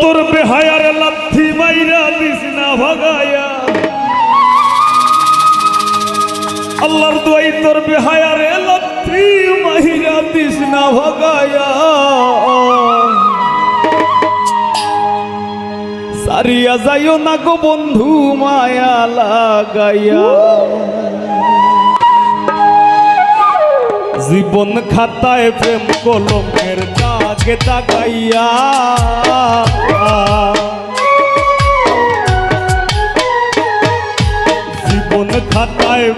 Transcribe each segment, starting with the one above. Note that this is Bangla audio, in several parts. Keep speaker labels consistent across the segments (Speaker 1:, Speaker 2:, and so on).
Speaker 1: তোর বেহায়ার লাথি মাইরা দিস না ভাগায়া। আল্লাহর দোয়াই তোর বেহায়ারে লাথি মাইরা দিস না ভাগায়া। সারিয়া যাইও না গো বন্ধু মায়া লাগাইয়া। জীবন খাতায় প্রেম কলমের দাগে দাগাইয়া।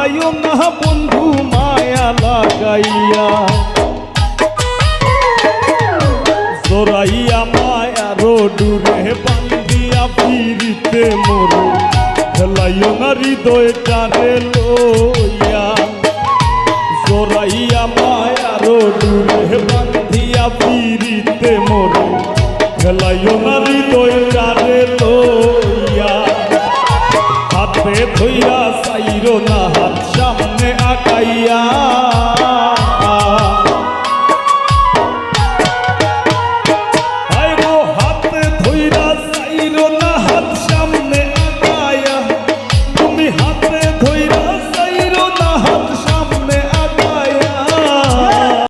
Speaker 1: যাইও না বন্ধু মায়া লাগাইয়া। জোরাইয়া মায়ার ডুরে বান্দিয়া ফিরিতে মোর। খেলাইও না হৃদয়টারে লইয়া। জোরাইয়া মায়ার ডুরে বান্দিয়া ফিরিতে মোর। খেলাইও না হৃদয় হাতে ধৈরা সাইরো না হাত সামনে আকাইয়া।